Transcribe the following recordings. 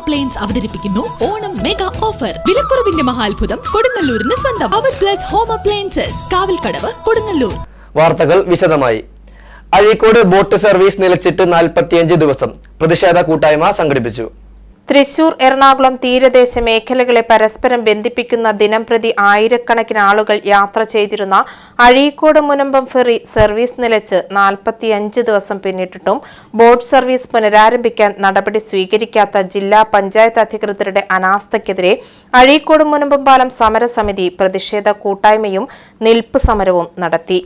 Appliance അവതരിപ്പിക്കുന്നു. Onam mega offer വിലക്കുറവിന്റെ മഹാത്ഭുതം കൊടുങ്ങല്ലൂരിന് സ്വന്തം. അവർ plus home appliances Kavalkadavu Kodungallur. വാർത്തകൾ വിശദമായി. അഴീക്കോട് ബോട്ട് സർവീസ് നിലച്ചിട്ട് നാൽപ്പത്തിയഞ്ച് ദിവസം. പ്രതിഷേധ കൂട്ടായ്മ സംഘടിപ്പിച്ചു. തൃശൂർ എറണാകുളം തീരദേശ മേഖലകളെ പരസ്പരം ബന്ധിപ്പിക്കുന്ന ദിനംപ്രതി ആയിരക്കണക്കിന് ആളുകൾ യാത്ര ചെയ്തിരുന്ന അഴീക്കോട് മുനമ്പം ഫെറി സർവീസ് നിലച്ച് നാൽപ്പത്തിയഞ്ച് ദിവസം പിന്നിട്ടിട്ടും ബോട്ട് സർവീസ് പുനരാരംഭിക്കാൻ നടപടി സ്വീകരിക്കാത്ത ജില്ലാ പഞ്ചായത്ത് അധികൃതരുടെ അനാസ്ഥയ്ക്കെതിരെ അഴീക്കോട് മുനമ്പം പാലം സമരസമിതി പ്രതിഷേധ കൂട്ടായ്മയും നിൽപ്പ് സമരവും നടത്തി.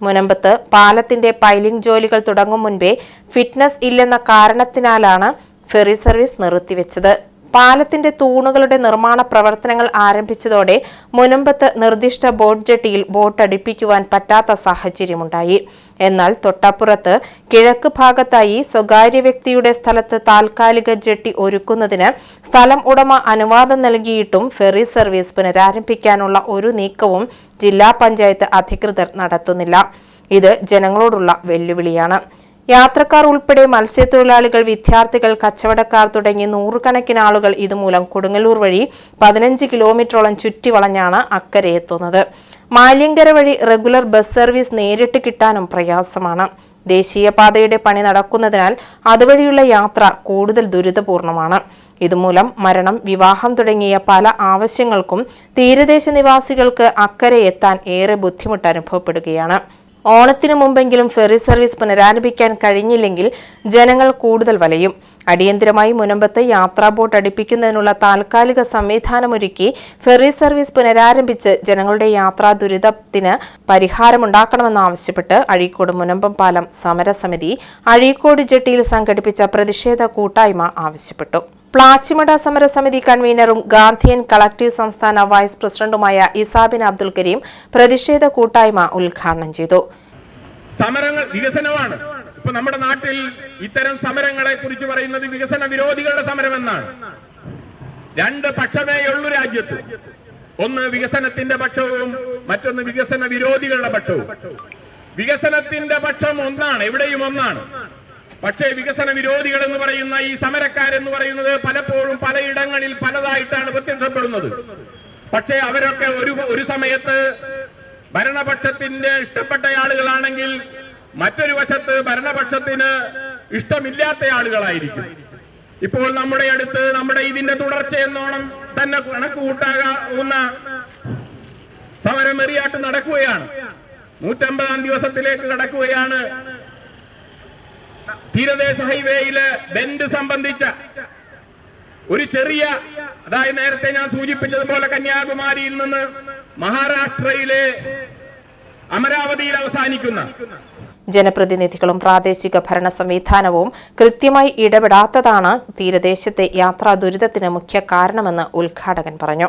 മുനമ്പത്ത് പാലത്തിന്റെ പൈലിംഗ് ജോലികൾ തുടങ്ങും മുൻപേ ഫിറ്റ്നസ് ഇല്ലെന്ന കാരണത്തിനാലാണ് ഫെറി സർവീസ് നിർത്തിവെച്ചത്. പാലത്തിന്റെ തൂണുകളുടെ നിർമ്മാണ പ്രവർത്തനങ്ങൾ ആരംഭിച്ചതോടെ മുനമ്പത്ത് നിർദ്ദിഷ്ട ബോട്ട് ജെട്ടിയിൽ ബോട്ട് അടുപ്പിക്കുവാൻ പറ്റാത്ത സാഹചര്യമുണ്ടായി. എന്നാൽ തൊട്ടപ്പുറത്ത് കിഴക്ക് ഭാഗത്തായി സ്വകാര്യ വ്യക്തിയുടെ സ്ഥലത്ത് താൽക്കാലിക ജെട്ടി ഒരുക്കുന്നതിന് സ്ഥലം ഉടമ അനുവാദം നൽകിയിട്ടും ഫെറി സർവീസ് പുനരാരംഭിക്കാനുള്ള ഒരു നീക്കവും ജില്ലാ പഞ്ചായത്ത് അധികൃതർ നടത്തുന്നില്ല. ഇത് ജനങ്ങളോടുള്ള വെല്ലുവിളിയാണ്. യാത്രക്കാർ ഉൾപ്പെടെ മത്സ്യത്തൊഴിലാളികൾ വിദ്യാർത്ഥികൾ കച്ചവടക്കാർ തുടങ്ങി നൂറുകണക്കിന് ആളുകൾ ഇതുമൂലം കൊടുങ്ങല്ലൂർ വഴി പതിനഞ്ച് കിലോമീറ്ററോളം ചുറ്റിവളഞ്ഞാണ് അക്കരെ എത്തുന്നത്. മാലിയങ്കര വഴി റെഗുലർ ബസ് സർവീസ് നേരിട്ട് കിട്ടാനും പ്രയാസമാണ്. ദേശീയപാതയുടെ പണി നടക്കുന്നതിനാൽ അതുവഴിയുള്ള യാത്ര കൂടുതൽ ദുരിതപൂർണമാണ്. ഇതുമൂലം മരണം വിവാഹം തുടങ്ങിയ പല ആവശ്യങ്ങൾക്കും തീരദേശ നിവാസികൾക്ക് അക്കരെ എത്താൻ ഏറെ ബുദ്ധിമുട്ട് അനുഭവപ്പെടുകയാണ്. ഓണത്തിനു മുമ്പെങ്കിലും ഫെറി സർവീസ് പുനരാരംഭിക്കാൻ കഴിഞ്ഞില്ലെങ്കിൽ ജനങ്ങൾ കൂടുതൽ വലയും. അടിയന്തരമായി മുനമ്പത്ത് യാത്രാ ബോട്ട് അടുപ്പിക്കുന്നതിനുള്ള താൽക്കാലിക സംവിധാനമൊരുക്കി ഫെറി സർവീസ് പുനരാരംഭിച്ച് ജനങ്ങളുടെ യാത്രാ ദുരിതത്തിന് പരിഹാരമുണ്ടാക്കണമെന്നാവശ്യപ്പെട്ട് അഴീക്കോട് മുനമ്പം പാലം സമരസമിതി അഴീക്കോട് ജെട്ടിയിൽ സംഘടിപ്പിച്ച പ്രതിഷേധ കൂട്ടായ്മ ആവശ്യപ്പെട്ടു. പ്ലാച്ചിമട സമരസമിതി കൺവീനറും ഗാന്ധിയൻ കളക്ടീവ് സംസ്ഥാന വൈസ് പ്രസിഡന്റുമായ ഇസാബിൻ അബ്ദുൽ കരീം പ്രതിഷേധ കൂട്ടായ്മ ഉദ്ഘാടനം ചെയ്തു. സമരങ്ങൾ വികസനമാണ്. ഇപ്പൊ നമ്മുടെ നാട്ടിൽ ഇത്തരം സമരങ്ങളെ കുറിച്ച് പറയുന്നത് വികസന വിരോധികളുടെ സമരമെന്നാണ്. രണ്ട് പക്ഷമേയുള്ളൂ രാജ്യത്ത്. ഒന്ന് വികസനത്തിന്റെ പക്ഷവും മറ്റൊന്ന് വികസന വിരോധികളുടെ പക്ഷവും. വികസനത്തിന്റെ പക്ഷം ഒന്നാണ് എവിടെയും ഒന്നാണ്. പക്ഷേ വികസന വിരോധികൾ എന്ന് പറയുന്ന ഈ സമരക്കാരെന്ന് പറയുന്നത് പലപ്പോഴും പലയിടങ്ങളിൽ പലതായിട്ടാണ് പ്രത്യക്ഷപ്പെടുന്നത്. പക്ഷേ അവരൊക്കെ ഒരു ഒരു സമയത്ത് ഭരണപക്ഷത്തിന്റെ ഇഷ്ടപ്പെട്ട ആളുകളാണെങ്കിൽ മറ്റൊരു വശത്ത് ഭരണപക്ഷത്തിന് ഇഷ്ടമില്ലാത്ത ആളുകളായിരിക്കും. ഇപ്പോൾ നമ്മുടെ അടുത്ത് നമ്മുടെ ഇതിന്റെ തുടർച്ച എന്നോണം തന്നെ കണക്ക് കൂട്ടാകാവുന്ന സമരം എറിയാട്ട് നടക്കുകയാണ്. നൂറ്റമ്പതാം ദിവസത്തിലേക്ക് കടക്കുകയാണ് തീരദേശ ഹൈവേയിൽ ബെൻഡ് സംബന്ധിച്ച ഒരു ചെറിയ അതായത് നേരത്തെ ഞാൻ സൂചിപ്പിച്ചതുപോലെ കന്യാകുമാരിയിൽ നിന്ന് മഹാരാഷ്ട്രയിലെ അമരാവതിയിൽ അവസാനിക്കുന്ന ജനപ്രതിനിധികളും പ്രാദേശിക ഭരണ സംവിധാനവും കൃത്യമായി ഇടപെടാത്തതാണ് തീരദേശത്തെ യാത്രാ ദുരിതത്തിന് മുഖ്യ കാരണമെന്ന് ഉദ്ഘാടകൻ പറഞ്ഞു.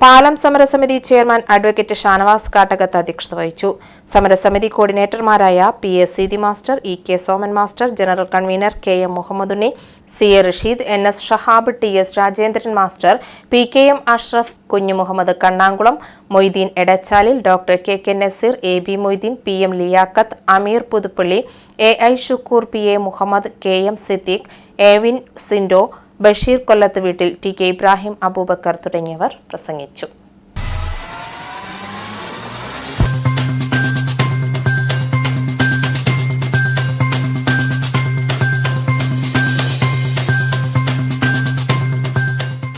പാലം സമരസമിതി ചെയർമാൻ അഡ്വക്കേറ്റ് ഷാനവാസ് കാട്ടകത്ത് അധ്യക്ഷത വഹിച്ചു. സമരസമിതി കോർഡിനേറ്റർമാരായ P S Seethi master E K Soman master general convener K M Muhammadunni C A Rasheed N S Shahab T S Rajendran master P K M Ashraf Kunju Muhammad Kannankulam Moideen Edachalil doctor K K Naseer A B Moideen P M Liyakkath Ameer Puthuppally A I Shukoor P A Muhammad K M Siddique Evin Sindo Basheer കൊല്ലത്ത് വീട്ടിൽ T K Ibrahim Abubakar തുടങ്ങിയവർ പ്രസംഗിച്ചു